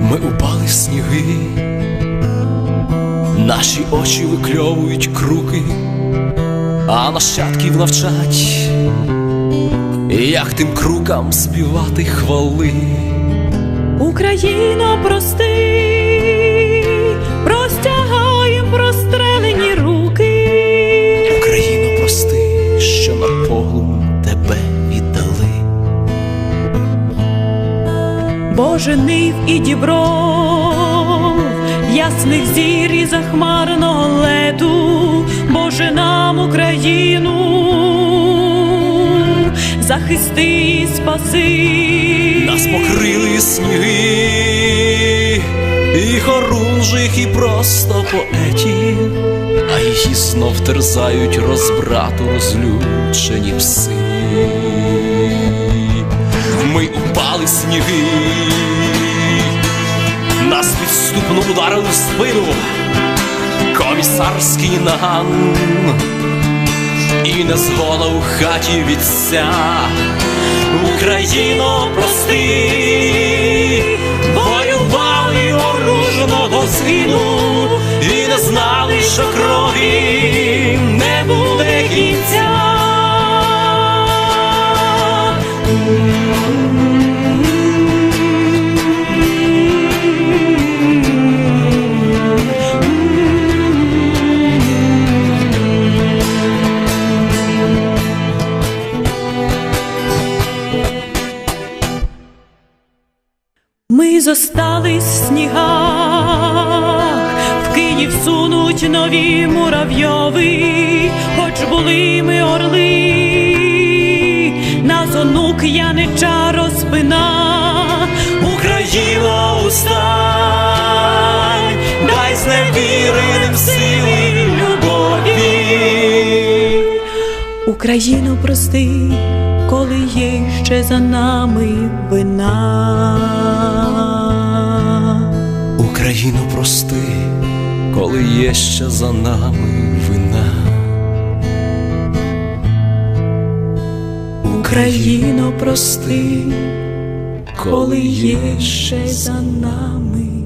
Ми упали в сніги, наші очі викльовують круки, а нащадків навчать, як тим крукам співати хвали. Україно прости. Боже нив і дібров, ясних зір і захмарного лету, Боже нам Україну, захисти і спаси. Нас покрили сніги, і хорунжих, і просто поетів, а її знов терзають розбрату розлючені пси. Ми упали сніги, підступно ударили в спину, комісарський наган. І не незгода у хаті відся Україно, прости, воювали оружно до згину, і не знали, що крові не буде кінця. Зостались в снігах, в Київ сунуть нові муравйови, хоч були ми орли, нас онук янича розпина, Україно, устань, дай зневіреним сили любові. Україно, прости, коли є ще за нами вина. Україну прости, коли є ще за нами вина. Україно, прости, коли є ще за нами